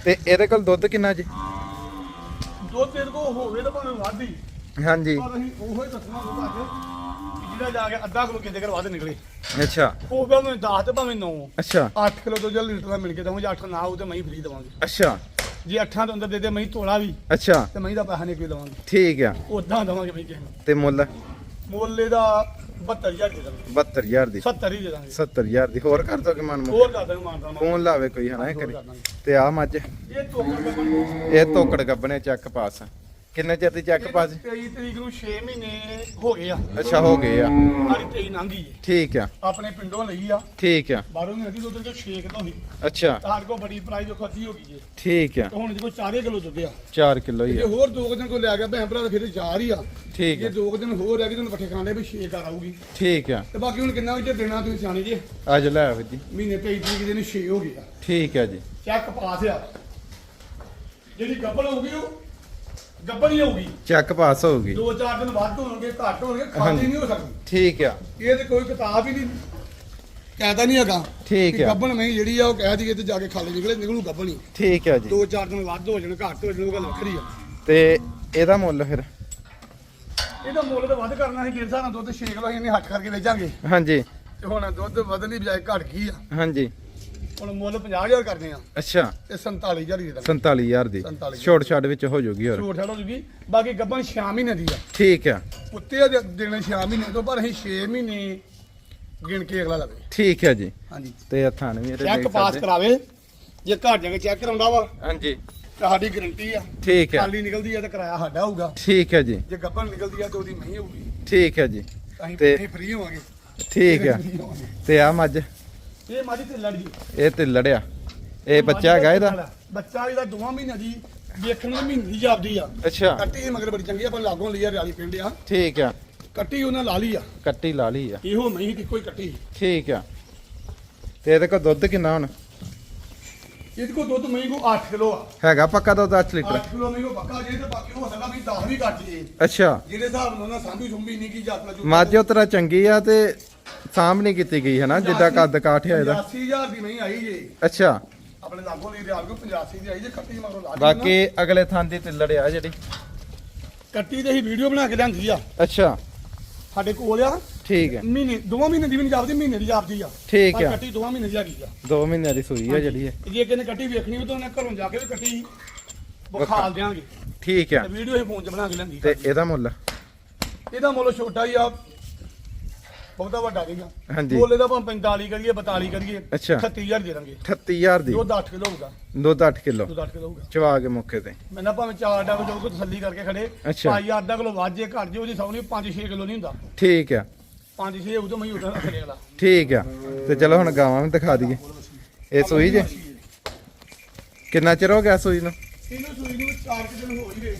ਤੇ ਇਹਦੇ ਕੋਲ ਦੁੱਧ ਕਿੰਨਾ ਜੀ? ਦੋ ਤੇਰੇ ਕੋ ਹੋਵੇ ਤਾਂ ਭਾਵੇਂ ਵਾਧੀ ਹਾਂਜੀ। ਪਰ ਅਸੀਂ ਉਹੋ ਹੀ ਦੱਸਣਾ ਅੱਜ ਜਿਹੜਾ ਜਾ ਕੇ ਅੱਧਾ ਕਿਲੋ ਕਿਤੇ ਕਰ ਵੱਧ ਨਿਕਲੇ। ਅੱਛਾ। ਉਹ ਭਾਵੇਂ 10 ਤੇ ਭਾਵੇਂ 9 ਅੱਛਾ। 8 ਕਿਲੋ ਤੋਂ ਜੇ ਲੀਟਰ ਦਾ ਮਿਲ ਕੇ ਦਵਾਂਗੇ 8 ਨਾ ਉਹ ਤੇ ਮੈਂ ਫ੍ਰੀ ਦਵਾਂਗੇ। ਅੱਛਾ। ਜੇ 8 ਤੋਂ ਅੰਦਰ ਦੇ ਦੇ ਮੈਂ ਤੋਲਾ ਵੀ ਅੱਛਾ। ਤੇ ਮੈਂ ਦਾ ਪੈਸਾ ਨਹੀਂ ਕੋਈ ਦਵਾਂਗੇ। ਠੀਕ ਆ। ਉਦਾਂ ਦਵਾਂਗੇ ਮੈਂ ਕਿਸੇ ਨੂੰ। ਤੇ ਮੁੱਲ? ਮੁੱਲ ਦਾ 72000 ਦੇ ਦਾਂਗੇ। 72000 ਦੀ। 70 ਹੀ ਦੇ ਦਾਂਗੇ। 70000 ਦੀ। ਹੋਰ ਕਰ ਦੋਗੇ ਮਨ ਮੁੱਕ। ਹੋਰ ਕਰ ਦਾਂਗੇ ਮਾਨਤਾ ਮਾਨ ਫੋਨ ਲਾਵੇ ਕੋਈ ਹਨਾ ਇਹ ਕਰੇ। ਤੇ ਆ ਮੱਝ। ਇਹ ਤੋਕੜ ਦਾ ਬਣ ਇਹ ਤੋਕੜ ਗੱਬਨੇ ਚੱਕ ਪਾਸ। ਕਿੰਨੇ ਚਿਰ ਦੀ ਚੱਕ ਪਾਸ 23 ਤਰੀਕ ਨੂੰ 6 ਮਹੀਨੇ ਹੋ ਗਏ ਆ। ਅੱਛਾ ਹੋ ਗਏ ਆ। ਸਾਡੀ 23 ਲੰਘੀ ਹੈ ਠੀਕ ਆ। ਆਪਣੇ ਪਿੰਡੋਂ ਲਈ ਆ। ਠੀਕ ਆ। ਬਾਹਰੋਂ ਨਹੀਂ ਆਦੀ ਦੁੱਧ ਚੋਂ 6 ਕਿਲੋ ਸੀ ਅੱਛਾ। ਤਾਰ ਕੋ ਬੜੀ ਪ੍ਰਾਈਸ ਦੇਖੋ ਅੱਧੀ ਹੋ ਗਈ ਜੇ ਠੀਕ ਆ। ਤੇ ਹੁਣ ਦੇਖੋ 4 ਕਿਲੋ ਦੁੱਧ ਆ। 4 ਕਿਲੋ ਹੀ ਜੇ ਆ ਹੋਰ ਦੋ ਕੁ ਦਿਨ ਕੋ ਲਿਆ ਗਿਆ ਭੈਣ ਭਰਾ ਤਾਂ ਫਿਰ 4 ਹੀ ਆ। ਠੀਕ ਜੇ ਆ ਦੋ ਕੁ ਦਿਨ ਹੋਰ ਰਹਿ ਗਏ ਤੁਹਾਨੂੰ ਪੱਠੇ ਖਾਣੇ ਵੀ 6 ਕਰ ਆਊਗੀ। ਠੀਕ ਆ। ਤੇ ਬਾਕੀ ਹੁਣ ਕਿੰਨਾ ਵਿੱਚ ਦੇਣਾ ਤੁਸੀਂ ਸਿਆਣੇ ਜੇ? ਅੱਜ ਲੈ ਆਵੇ ਜੀ। ਮਹੀਨੇ 23 ਤਰੀਕ ਦੇ ਨੂੰ 6 ਹੋ ਗਿਆ ਠੀਕ ਆ ਜੀ। ਚੈੱਕ ਪਾਸ ਆ ਜਿਹੜੀ ਗੱਬਲ ਹੋਊਗੀ ਉਹ ਗੱਬਲ ਹੀ ਹੋਊਗੀ। ਚੱਕ ਪਾਸ ਹੋਊਗੀ। ਦੋ ਚਾਰ ਦਿਨ ਵੱਧ ਹੋਣਗੇ ਘੱਟ ਹੋਣਗੇ। ਖਾਲੀ ਨਹੀਂ ਹੋ ਸਕਦੀ। ਠੀਕ ਆ। ਇਹ ਤੇ ਕੋਈ ਕਿਤਾਬ ਹੀ ਨਹੀਂ ਕਹਿਦਾ ਨਹੀਂ ਹੈਗਾ ਠੀਕ ਕਿ ਆ। ਗੱਬਣ ਮੈਂ ਜਿਹੜੀ ਆ ਉਹ ਕਹਿ ਦਈਏ ਤੇ ਜਾ ਕੇ ਖਾਲੀ ਨਿਕਲੇ ਨਿਕਲੂ ਗੱਬਣ ਹੀ। ਠੀਕ ਆ ਜੀ। ਦੋ ਚਾਰ ਦਿਨ ਵੱਧ ਹੋ ਜਾਣ ਘੱਟ ਹੋ ਜਾਣ ਉਹ ਗੱਲ ਵੱਖਰੀ ਆ। ਤੇ ਇਹਦਾ ਮੁੱਲ ਫਿਰ? ਇਹਦਾ ਮੁੱਲ ਤਾਂ ਵੱਧ ਕਰਨਾ ਸੀ ਹਿਸਾਬ ਨਾਲ ਦੁੱਧ 6 ਕਿਲੋ ਇਹਨੇ ਹੱਥ ਕਰਕੇ ਵੇਚਾਂਗੇ। ਹਾਂਜੀ। ਤੇ ਹੁਣ ਦੁੱਧ ਵਧਣ ਦੀ ਬਜਾਏ ਘਟ ਗਈ ਆ। ਹਾਂਜੀ। ਹੁਣ ਮੁੱਲ 50000 ਕਰਦੇ ਆ। ਅੱਛਾ। ਤੇ 47000 ਹੀ ਦੇ ਦਾਂਗੇ 47000 ਦੀ। 47,000 ਛੋਟ ਛਾੜ ਵਿੱਚ ਹੋ ਜਾਊਗੀ ਹੋਰ। ਛੋਟ ਛੱਡ ਹੋ ਜੂਗੀ। ਬਾਕੀ ਗੱਬਣ 6 ਮਹੀਨੇ ਦੀ ਆ। ਠੀਕ ਆ। ਉੱਤੇ ਆ ਦੇ- ਦੇਣੇ 6 ਮਹੀਨੇ ਤੋਂ ਪਰ ਅਸੀਂ 6 ਮਹੀਨੇ ਗਿਣ ਕੇ ਅਗਲਾ ਲਵੇ। ਠੀਕ ਹੈ ਜੀ। ਹਾਂਜੀ। ਤੇ ਇਹ ਥਾਨ ਵੀ ਇਹਦੇ ਚੈੱਕ ਦੇਖ ਪਾਸ ਸਕਦੇ। ਕਰਾਵੇ। ਜੇ ਘਰ ਜਾ ਕੇ ਚੈੱਕ ਕਰਾਉਂਦਾ ਵਾ ਹਾਂਜੀ। ਤਾਂ ਸਾਡੀ ਗਾਰੰਟੀ ਆ। ਠੀਕ ਹੈ ਖਾਲੀ ਨਿਕਲਦੀ ਆ ਤਾਂ ਕਿਰਾਇਆ ਸਾਡਾ ਹੋਊਗਾ। ਠੀਕ ਹੈ ਜੀ। ਜੇ ਗੱਬਣ ਨਿਕਲਦੀ ਆ ਤਾਂ ਉਹਦੀ ਨਹੀਂ ਹੋਊਗੀ। ਠੀਕ ਹੈ ਜੀ। ਅਸੀਂ ਤੇ- ਫ੍ਰੀ ਹੋਵਾਂਗੇ। ਠੀਕ ਹੈ। ਤੇ ਆ ਮੱਝ। ਇਹ ਮਾਜੀ ਤੇ ਲੜ ਜੀ ਇਹ ਤੇ ਲੜਿਆ। ਇਹ ਬੱਚਾ ਹੈਗਾ ਇਹਦਾ? ਬੱਚਾ ਇਹਦਾ ਦੋਵਾਂ ਮਹੀਨਿਆਂ ਦੀ ਵੇਖਣ ਨੂੰ ਮਹੀਨੇ ਜਾਪਦੀ ਆ। ਅੱਛਾ। ਕੱਟੀ ਮਗਰ ਬੜੀ ਚੰਗੀ ਆ, ਆਪਾਂ ਲਾਗੋਂ ਲਈ ਆ ਰਿਆਲੀ ਪਿੰਡ ਆ। ਠੀਕ ਆ। ਕੱਟੀ ਉਹਨਾਂ ਲਾ ਲਈ ਆ। ਕੱਟੀ ਲਾ ਲਈ ਆ। ਇਹੋ ਨਹੀਂ ਦੀ ਕੋਈ ਕੱਟੀ ਠੀਕ ਆ। ਤੇ ਇਹਦੇ ਕੋਲ ਦੁੱਧ ਕਿੰਨਾ ਹੁਣ? ਇਹਦੇ ਕੋ ਦੁੱਧ ਮਹੀਂ ਕੋ 8 ਕਿਲੋ ਆ। ਹੈਗਾ ਪੱਕਾ ਦੁੱਧ 8 ਲੀਟਰ? 8 ਕਿਲੋ ਮਹੀਂ ਕੋ ਪੱਕਾ ਜੇ ਤੇ ਬਾਕੀ ਹੋ ਸਕਦਾ ਵੀ 10 ਵੀ ਕੱਟ ਜੇ। ਅੱਛਾ। ਜਿਹੜੇ ਹਿਸਾਬ ਨਾਲ ਉਹਨਾਂ ਸਾਂਭੀ ਸੁੰਭੀ ਨਹੀਂ ਕੀ ਜਾਤਲਾ ਜੁ ਮੱਝ ਉਤਰਾ ਚੰਗੀ ਆ ਤੇ ਨਹੀਂ ਕੀਤੀ ਗਈ ਹੈ ਨਾ ਜਿੱਦਾਂ ਕੱਦ ਕਾਠ ਹੈ ਇਹਦਾ 80000 ਦੀ ਨਹੀਂ ਆਈ ਜੇ। ਅੱਛਾ। ਆਪਣੇ ਲਾਗੋਂ ਲਈ ਰਿਆਲ ਕੋ 85 ਦੀ ਆਈ ਜੇ ਕੱਟੀ ਮਗਰੋਂ ਲਾ ਬਾਕੀ ਅਗਲੇ ਥਾਂ ਦੀ ਤੇ ਲੜਿਆ ਜਿਹੜੀ। ਕੱਟੀ ਤੇ ਹੀ ਵੀਡੀਓ ਬਣਾ ਕੇ ਲਿਆਂਦੀ ਆ। ਅੱਛਾ। ਸਾਡੇ ਕੋਲ ਆ। ਠੀਕ ਹੈ। ਮਹੀਨੇ ਦੋਵਾਂ ਮਹੀਨੇ ਦੀ ਵੀ ਨਹੀਂ ਜਾਪਦੀ ਮਹੀਨੇ ਦੀ ਜਾਪਦੀ ਆ। ਠੀਕ ਆ। ਕੱਟੀ ਦੋਵਾਂ ਮਹੀਨੇ ਦੀ ਆ ਗਈ ਆ। 2 ਮਹੀਨਿਆਂ ਦੀ ਸੂਈ ਆ ਜਿਹੜੀ ਹੈ ਜੇ ਕਿਨੇ ਕੱਟੀ ਵੇਖਣੀ ਹੋ ਤਾਂ ਉਹਨੇ ਘਰੋਂ ਜਾ ਕੇ ਵੀ ਕੱਟੀ ਬਖਾਲ ਦਿਆਂਗੇ। ਠੀਕ ਆ। ਵੀਡੀਓ ਇਹ ਫੋਨ 'ਚ ਬਣਾ ਕੇ ਲੈਂਦੀ ਤੇ ਇਹਦਾ ਮੁੱਲ? ਇਹਦਾ ਮੁੱਲ ਛੋਟਾ ਹੀ ਆ ਬਹੁਤਾ ਵੱਡਾ ਨਹੀਂਗਾ ਹਾਂਜੀ। ਮੁੱਲ ਇਹਦਾ ਭਾਵੇਂ 45 ਕਰੀਏ 42 ਕਰੀਏ ਅੱਛਾ। 38000 ਦੇ ਦਾਂਗੇ। 38000 ਦੀ? ਦੁੱਧ 8 ਕਿਲੋ ਹੋਊਗਾ। ਦੁੱਧ 8 ਕਿਲੋ। ਦੁੱਧ 8 ਕਿਲੋ ਹੋਊਗਾ। ਚਵਾ ਕੇ ਮੁੱਕੇ ਤੇ। ਮੈਂ ਨਾ ਭਾਵੇਂ 4 ਅੱਡਾ ਕਿਲੋ ਕੋ ਤਸੱਲੀ ਕਰਕੇ ਖੜੇ ਅੱਛਾ। ਭਾਈ ਅੱਧਾ ਕਿਲੋ ਵੱਧ ਜੇ ਘੱਟ ਜੇ ਉਹਦੀ ਸੌਣੀ 5-6 ਕਿਲੋ ਨਹੀਂ ਹੁੰਦਾ। ਠੀਕ ਆ। 5-6 ਉਦੋਂ ਮੈਂ ਉਦੋਂ ਰੱਖ ਲੇਗਾ ਠੀਕ ਆ। ਤੇ ਚਲੋ ਹੁਣ ਗਾਵਾਂ ਵੀ ਦਿਖਾ ਦਈਏ। ਇਹ ਸੂਈ ਜੇ? ਕਿੰਨਾ ਚਿਰ ਹੋ ਗਿਆ ਸੂਈ ਨੂੰ? ਇਹਨੂੰ ਸੂਈ ਨੂੰ 4 ਦਿਨ ਹੋ ਹੀ ਗਏ।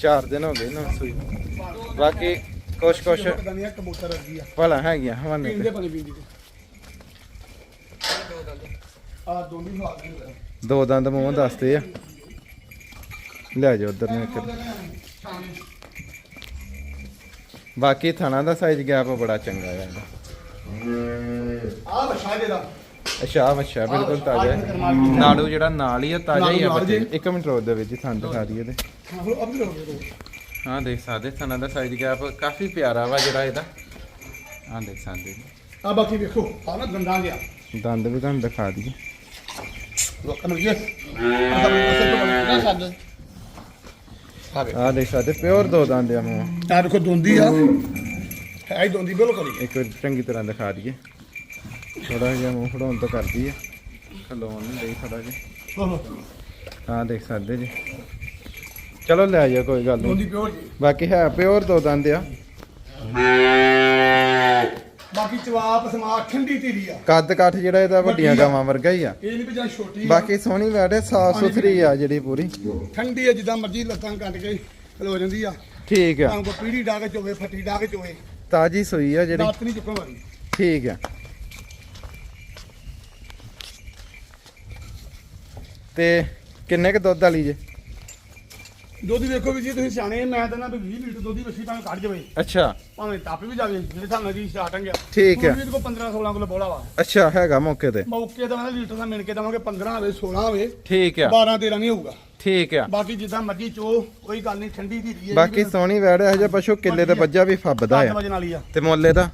4 ਦਿਨ ਹੋ ਗਏ ਨਾ ਸੂਈ ਨੂੰ। ਬਾਕੀ ਕੁਛ ਕੁਛ। ਦਨੀਆ ਕਬੂਤਰ ਵਰਗੀ ਆ। ਭਲਾ ਹੈਗੀਆਂ ਹਵਾਨੇ ਪੀਂਦੇ ਤੇ। ਪਾਣੀ ਪੀਂਦੀ ਤੇ ਆ ਦੋਨੀ ਖਾ ਕੇ ਦੋ ਦੰਦ ਮੂੰਹ ਦੱਸਦੇ ਆ। ਲੈ ਜਾ ਉਧਰ ਨੂੰ ਇੱਕ। ਬਾਕੀ ਥਣਾ ਦਾ ਸਾਈਜ਼ ਗੈਪ ਬੜਾ ਚੰਗਾ ਆ ਇਹਦਾ ਆ ਵਛਾ ਦੇ ਦਾ। ਅੱਛਾ ਅੱਛਾ ਬਿਲਕੁਲ ਤਾਜ਼ਾ ਹੈ। ਨਾੜੂ ਜਿਹੜਾ ਨਾਲ ਹੀ ਆ ਤਾਜ਼ਾ ਹੀ ਆ ਬੱਚੇ। ਇੱਕ ਮਿੰਟ ਰੋਕ ਦੇ ਵਿੱਚ ਥਾਂ ਦਿਖਾ ਦਈਏ ਤੇ ਹਾਂ ਹੁਣ ਅਬ ਲੋ ਲੋ ਹਾਂ ਦੇਖ ਸਕਦੇ ਥਣਾ ਦਾ ਸਾਈਜ਼ ਗੈਪ ਕਾਫੀ ਪਿਆਰਾ ਵਾ ਜਿਹੜਾ ਇਹਦਾ। ਹਾਂ ਦੇਖ ਸਕਦੇ। ਆ ਬਾਕੀ ਵੇਖੋ ਆ ਨਾ ਗੰਦਾ ਗਿਆ। ਦੰਦ ਵੀ ਤੁਹਾਨੂੰ ਦਿਖਾ ਦਈਏ। ਲੋਕਾਂ ਨੂੰ ਆ ਦੇਖ ਸਕਦੇ ਪਿਓਰ ਦੋ ਦੰਦ ਆ ਮੂੰਹ। ਆ ਦੇਖੋ ਦੋਂਦੀ ਆ। ਹੈ ਹੀ ਦੋਂਦੀ ਬਿਲਕੁਲ ਹੀ। ਇੱਕ ਵਾਰ ਚੰਗੀ ਤਰ੍ਹਾਂ ਦਿਖਾ ਦਈਏ। ਥੋੜਾ ਜਿਹਾ ਮੂੰਹ ਫੜਾਉਣ ਤੋਂ ਕਰਦੀ ਆ। ਖਲੋਣ ਨਹੀਂ ਲਈ ਥੋੜਾ ਜਿਹਾ। ਲੋ ਲੋ ਹਾਂ ਦੇਖ ਸਕਦੇ ਜੀ। ਚਲੋ ਲੈ ਜਾ ਕੋਈ ਗੱਲ ਨਹੀਂ ਦੋਦੀ ਪਿਓਰ ਜੀ। ਬਾਕੀ ਹੈ ਪਿਓਰ ਦੋ ਦੰਦ ਆ। ਬਾਕੀ ਚਵਾਪ ਸਮਾ ਠੰਡੀ ਧੀਰੀ ਆ। ਕੱਦ ਕੱਠ ਜਿਹੜਾ ਇਹਦਾ ਵੱਡੀਆਂ ਵੱਡੀ ਆ। ਗਾਵਾਂ ਵਰਗਾ ਹੀ ਆ। ਇਹ ਨਹੀਂ ਵੀ ਜਾਂ ਛੋਟੀ ਆ। ਬਾਕੀ ਸੋਹਣੀ ਵੈੜ ਸਾਫ਼ ਸੁਥਰੀ ਆ ਜਿਹੜੀ ਪੂਰੀ। ਠੰਡੀ ਆ ਜਿੱਦਾਂ ਮਰਜ਼ੀ ਲੱਤਾਂ ਕੱਟ ਕੇ ਖਲੋ ਜਾਂਦੀ ਆ। ਠੀਕ ਆ। ਤਾਂ ਕੋ ਪੀੜੀ ਡਾ ਕੇ ਚੋਵੇ ਫੱਟੀ ਡਾ ਕੇ ਚੋਵੇ। ਤਾਜੀ ਸੂਈ ਆ ਜਿਹੜੀ। ਦਾਤ ਨਹੀਂ ਚੁੱਕਣ ਵਾਲੀ। ਠੀਕ ਆ। ਤੇ ਕਿੰਨੇ ਕ ਦੁੱਧ ਵਾਲੀ ਜੇ? ਦੁੱਧ ਵੇਖੋ ਵੀ ਜੀ ਤੁਸੀਂ ਸਿਆਣੇ ਮੈਂ ਤਾਂ ਨਾ ਵੀ 20 ਲੀਟਰ ਦੁੱਧ ਦੀ ਬੱਸੀ ਭਾਵੇਂ ਕੱਢ ਜਾਵੇ। ਅੱਛਾ। ਭਾਵੇਂ ਟੱਪ ਵੀ ਜਾਵੇ ਜਿਹੜੇ ਨਾਲ ਜੀ ਸਟਾਰਟਿੰਗ ਆ ਠੀਕ। ਹੁਣ ਵੀ ਕੋਲ 15 16 ਕਿਲੋ ਬੋਲਾ ਵਾ। ਅੱਛਾ ਹੈਗਾ ਮੌਕੇ ਤੇ। ਮੌਕੇ ਦਾ ਮੈਂ ਲੀਟਰ ਦਾ ਮਿਣ ਕੇ ਦਵਾਂਗੇ 15 ਹੋਵੇ 16 ਹੋਵੇ। ਠੀਕ ਆ। 12 13 ਨਹੀਂ ਹੋਊਗਾ। ਠੀਕ ਆ। ਬਾਕੀ ਜਿੱਦਾਂ ਮਰਜ਼ੀ ਚੋ ਕੋਈ ਗੱਲ ਨਹੀਂ ਠੰਡੀ ਦੀ ਦੀ ਬਾਕੀ ਸੋਹਣੀ ਵੈੜ ਹੈ ਜਿਹਾ ਪਸ਼ੂ ਕਿੱਲੇ ਤੇ ਵੱਜਾ ਵੀ ਫੱਬਦਾ ਆ। ਵਜਨ ਵਾਲੀ ਆ। ਤੇ ਮੁੱਲ ਇਹਦਾ?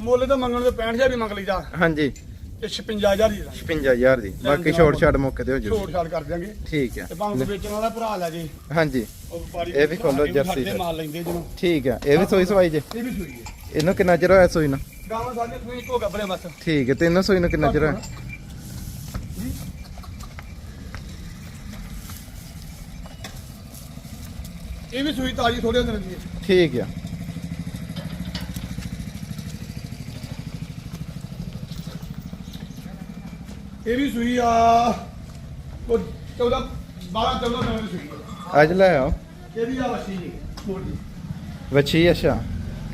ਮੁੱਲ ਤਾਂ ਮੰਗਣ ਦੇ 65000 ਵੀ ਮੰਗ ਲਈਦਾ। ਹਾਂਜੀ। ਤੇ 56000 ਦੀ ਦਾਂਗੇ 55000 ਦੀ। ਬਾਕੀ ਛੋਟ ਛਾੜ ਮੌਕੇ ਤੇ ਹੋ ਜੂ। ਛੋਟ ਛਾੜ ਕਰ ਦਿਆਂਗੇ। ਠੀਕ ਆ ਤੇ ਭਾਵੇਂ ਵੇਚਣ ਵਾਲਾ ਭਰਾ ਲੈ ਜੇ। ਹਾਂਜੀ। ਉਹ ਵਪਾਰੀ ਇਹ ਵੀ ਖੋਲੋ ਸਾਡੇ ਜਰਸੀ ਫਿਰ। ਮਾਲ ਲੈਂਦੇ ਜਿਹਨੂੰ ਠੀਕ ਆ ਇਹ ਵੀ ਸੋਈ ਸਵਾਈ ਜੇ। ਇਹ ਵੀ ਸੂਈ ਹੈ। ਇਹਨੂੰ ਕਿੰਨਾ ਚਿਰ ਹੋਇਆ ਸੋਈ ਨੂੰ? ਗਾਵਾਂ ਸਾਡੇ ਸੂਈ ਇੱਕੋ ਗੱਬਰੇ ਬਸ। ਠੀਕ ਹੈ ਤੇ ਇਹਨੂੰ ਸੋਈ ਨੂੰ ਕਿੰਨਾ ਚਿਰ ਹੋਇਆ? ਇਹ ਵੀ ਸੂਈ ਤਾਜੀ ਥੋੜੇ ਦਿਨ ਦੀ ਹੈ। ਠੀਕ ਆ ਇਹ ਵੀ ਸੂਈ ਆ। ਉਹ 14 12 14 ਦਿਨ ਦੀ ਸੂਈ ਹੈ ਅੱਜ ਲੈ ਆਓ। ਇਹ ਵੀ ਆ ਵਸੀ ਜੀ ਕੋਟ ਦੀ। ਵੱਛੀ ਅੱਛਾ।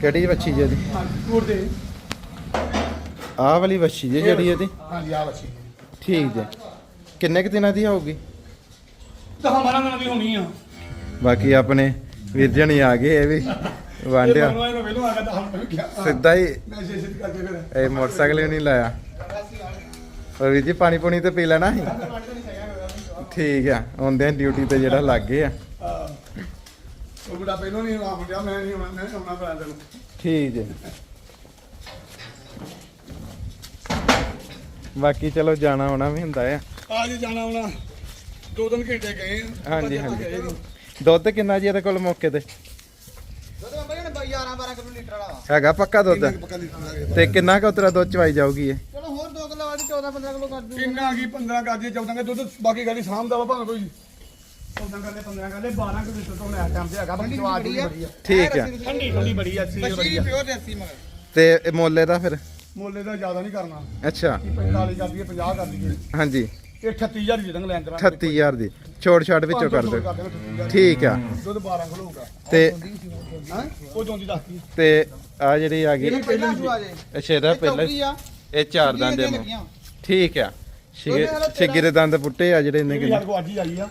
ਕਿਹੜੀ ਵੱਛੀ ਜੀ ਇਹਦੀ? ਹਾਂਜੀ ਕੋਟ ਦੇ। ਆਹ ਵਾਲੀ ਵੱਛੀ ਜੀ ਜਿਹੜੀ ਇਹਦੀ? ਹਾਂਜੀ ਆ ਵਸੀ ਠੀਕ ਜੀ। ਕਿੰਨੇ ਕੁ ਦਿਨਾਂ ਦੀ ਹੋਊਗੀ ਤਾਂ ਹਮਾਰਾ ਨਾਲ ਵੀ ਹੋਣੀ ਆ। ਬਾਕੀ ਆਪਣੇ ਵੀਰ ਜਣੀ ਆ ਗਏ ਇਹ ਵੀ ਵਾਂਡਿਆ ਇਹ ਮੈਨੂੰ ਵੇਲੋ ਆ ਗਿਆ ਤਾਂ ਹਮ ਕਿਹਾ ਸਿੱਧਾ ਹੀ ਮੈਂ ਜੇ ਸਿੱਧ ਕਰਕੇ ਫਿਰ। ਇਹ ਮੋਟਰਸਾਈਕਲ ਵੀ ਨਹੀਂ ਲਾਇਆ। ਵੀਰ ਜੀ ਪਾਣੀ ਪੂਣੀ ਤੇ ਪੀ ਲੈਣਾ ਸੀ ਠੀਕ ਆ ਆਉਂਦੇ ਡਿਊਟੀ ਤੇ ਜਿਹੜਾ ਲੱਗ ਗਏ ਆ ਉਹ ਬੜਾ ਪਹਿਲੋਂ ਨਹੀਂ ਆਉਣ ਮੈਂ ਨਹੀਂ ਆਉਣਾ ਮੈਂ ਆਉਣਾ ਪੈਣਾ ਤੈਨੂੰ ਠੀਕ ਜੀ ਬਾਕੀ ਚਲੋ ਜਾਣਾ ਆਉਣਾ ਵੀ ਹੁੰਦਾ ਆ ਆ ਜੀ ਜਾਣਾ ਆਉਣਾ ਦੋ ਤਿੰਨ ਘੰਟੇ ਗਏ ਆ। ਹਾਂਜੀ, ਹਾਂਜੀ। ਗਏ ਨੀ। ਦੁੱਧ ਕਿੰਨਾ ਜੀ ਇਹਦੇ ਕੋਲ ਮੌਕੇ ਤੇ ਦੁੱਧ ਬਾਬਾ ਜੀ ਨੇ 11 12 ਕਿਲੋ ਲੀਟਰ ਵਾਲਾ। ਹੈਗਾ ਪੱਕਾ ਦੁੱਧ ਪੱਕਾ ਲੀਟਰ? ਤੇ ਕਿੰਨਾ ਕੁ ਉਤਰਾ ਦੁੱਧ ਚਵਾਈ ਜਾਊਗੀ ਇਹ ਚਲੋ ਹੋਰ 2 ਕਿਲੋ ਵਾਲੀ 14 15 ਕਿਲੋ ਕਰ ਦੂੰ ਕਿੰਨਾ ਕੀ 15 ਕਰਦੇ 14 ਕੇ ਦੁੱਧ ਬਾਕੀ ਗਾਲੀ ਸਾਹਮਣਾ ਵਾ ਭਾਵੇਂ ਕੋਈ। 14 ਕਰਦੇ 15 ਕਰਦੇ 12 ਕਿ ਲੀਟਰ ਤੋਂ ਮੈਂ ਟਾਈਮ ਤੇ ਹੈਗਾ ਬਾਕੀ ਸਵਾਦ ਦੀ ਬੜੀ ਆ। ਠੀਕ ਆ। ਠੰਡੀ ਠੰਡੀ ਬੜੀ ਆ ਸੀ ਬੱਚੀ ਬੜੀ ਆ ਪਿਓਰ ਦੇਸੀ ਮਗਰ। ਤੇ ਇਹ ਮੁੱਲ ਇਹਦਾ ਫਿਰ? ਮੁੱਲੇ ਦਾ ਜ਼ਿਆਦਾ ਨਹੀਂ ਕਰਨਾ। ਅੱਛਾ। 45 ਕਰ ਦਈਏ 50 ਕਰ ਦਈਏ। ਹਾਂਜੀ। ਇਹ 38000 ਦੀ ਦੰਗ ਲੈਣ ਦੇਣਾ। 38000 ਦੀ। ਛੋੜ ਛਾੜ ਵਿੱਚੋਂ ਕਰ ਦਿਓ। ਦਿਓ ਠੀਕ ਆ। ਦੁੱਧ 12 ਕਿਲੋ ਹੋਊਗਾ। ਤੇ ਉਹ ਦੋਂਦੀ ਦੱਸਦੀ ਤੇ ਆ ਜਿਹੜੀ ਆ ਗਈ। ਇਹ ਪਹਿਲਾਂ ਸੁਆ ਜੇ। ਅੱਛਾ ਇਹਦਾ ਪਹਿਲਾਂ ਚੌਕੀ ਆ। ਇਹ ਚਾਰ ਦੰਦ ਦੇ ਮੂੰਹ ਠੀਕ ਆ। ਦੇ ਦੰਦ ਪੁੱਟੇ ਆ ਜਿਹੜੇ ਇਹਨੇ ਇਹ ਕਿੰਨੇ। ਅੱਜ ਹੀ ਆਈ ਆ।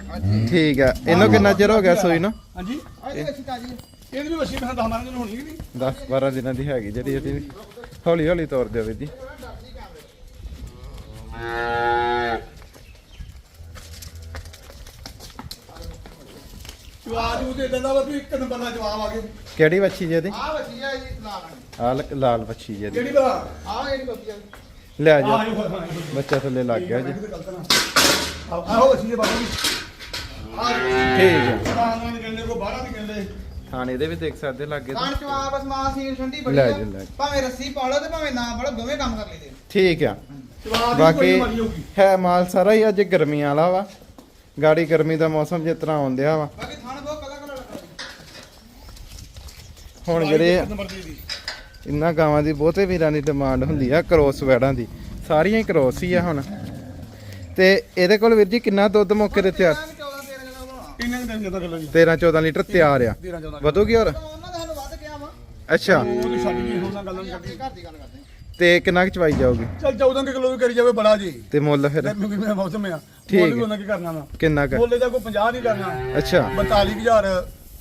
ਠੀਕ ਆ। ਇਹਨੂੰ ਕਿੰਨਾ ਚਿਰ ਹੋ ਗਿਆ ਸੋਈ ਨੂੰ? ਹਾਂਜੀ। ਅੱਜ ਅੱਛੀ ਤਾਜੀ ਹੈ। ਇਹਦੀ ਵੀ ਵਸੀ ਮੈਂ 10 12 ਦਿਨ ਹੋਣੀ ਕਿ ਨਹੀਂ? 10 12 ਦਿਨਾਂ ਦੀ ਹੈਗੀ ਜਿਹੜੀ ਇਹਦੀ। ਹੌਲੀ ਹੌਲੀ ਤੋਰ ਦਿਓ ਵੀਰ ਜੀ। ਜਵਾਬ ਨੂੰ ਦੇ ਦਿੰਦਾ ਵਾ ਵੀ ਇੱਕ ਨੰਬਰ ਦਾ ਜਵਾਬ ਆ ਗਿਆ ਕਿਹੜੀ ਵੱਛੀ ਜੀ ਇਹਦੀ? ਆਹ ਬੱਚੀ ਆ ਜੀ ਲਾਲ ਆ ਲਾਲ ਵੱਛੀ ਜੀ ਇਹਦੀ। ਕਿਹੜੀ ਬਲਾ ਆ ਲੈ ਆ ਜਾ। ਬੱਚਾ ਥੱਲੇ ਲੱਗ ਗਿਆ ਜੀ। ਆਹੋ ਵਸੀ ਦੇ ਬਾਬੂ ਜੀ ਆ ਠੀਕ ਆ। ਬਾਹਰ ਨਹੀਂ ਕਹਿੰਦੇ ਕੋ ਬਾਹਰ ਨਹੀਂ ਕਹਿੰਦੇ। ਥਾਣੇ ਇਹਦੇ ਵੀ ਦੇਖ ਸਕਦੇ ਲੱਗੇ ਕਾਣ ਚਵਾ ਬਸ ਮਾਂ ਸੀਲ ਠੰਡੀ ਬੜੀ ਲੈ ਆ। ਜੀ, ਲੈ ਜੀ। ਭਾਵੇਂ ਰੱਸੀ ਪਾ ਲਓ ਤੇ ਭਾਵੇਂ ਨਾ ਪਾ ਲਓ ਦੋਵੇਂ ਕੰਮ ਕਰ ਲਈਦੇ ਠੀਕ ਆ। ਬਾਕੀ ਹੈ ਮਾਲ ਸਾਰਾ ਹੀ ਅੱਜ ਗਰਮੀਆਂ ਵਾਲਾ ਵਾ। ਗਾੜੀ ਗਰਮੀ ਦਾ ਮੌਸਮ ਜਿਸ ਤਰ੍ਹਾਂ ਆਉਂਦਿਆ ਵਾ। ਬਾਕੀ ਥਣ ਬਹੁਤ ਕਲਾ ਕਲਾ ਲੱਗਾ ਹੁਣ ਜਿਹੜੇ ਇੱਕ ਨੰਬਰ ਦੀ ਦੀ। ਇੰਨਾ ਗਾਵਾਂ ਦੀ ਬਹੁਤੇ ਵੀਰਾਂ ਦੀ ਡਿਮਾਂਡ ਹੁੰਦੀ ਆ ਕ੍ਰੋਸ ਵੈੜਾਂ ਦੀ। ਸਾਰੀਆਂ ਹੀ ਕ੍ਰੋਸ ਹੀ ਆ ਹੁਣ। ਤੇ ਇਹਦੇ ਕੋਲ ਵੀਰ ਜੀ ਕਿੰਨਾ ਦੁੱਧ ਮੌਕੇ ਤੇ ਤਿਆਰ? 14 13 ਕਿਲੋ ਬਣਾਉਣਾ ਕਿੰਨੇ ਕੁ ਦਿਨ ਜਾਂਦਾ ਕਿਲੋ ਜੀ? 13 14 ਲੀਟਰ ਤਿਆਰ ਆ। 13 14 ਵਧੂਗੀ ਹੋਰ? ਅੱਛਾ। ਤਾਂ ਸਾਡੀ ਵੀ ਉਹਨਾਂ ਗੱਲਾਂ ਨਹੀਂ ਆਪਣੇ ਕਰਦੀ ਘਰ ਦੀ ਗੱਲ ਕਰਦੇ ਤੇ ਕਿੰਨਾ ਕੁ ਚਵਾਈ ਜਾਊਗੀ? ਚਲ 14 ਕਿਲੋ ਵੀ ਕਰੀ ਜਾਵੇ ਬੜਾ ਜੀ। ਤੇ ਮੁੱਲ ਫਿਰ? ਕਿਉਂਕਿ ਮੇਰਾ ਮੌਸਮ ਆ। ਠੀਕ ਉਹਨਾਂ ਕੀ ਕਰਨਾ ਵਾ। ਕਿੰਨਾ ਕੁ? ਮੁੱਲ ਦਾ ਕੋਈ 50 ਨਹੀਂ ਕਰਨਾ। ਅੱਛਾ। 42000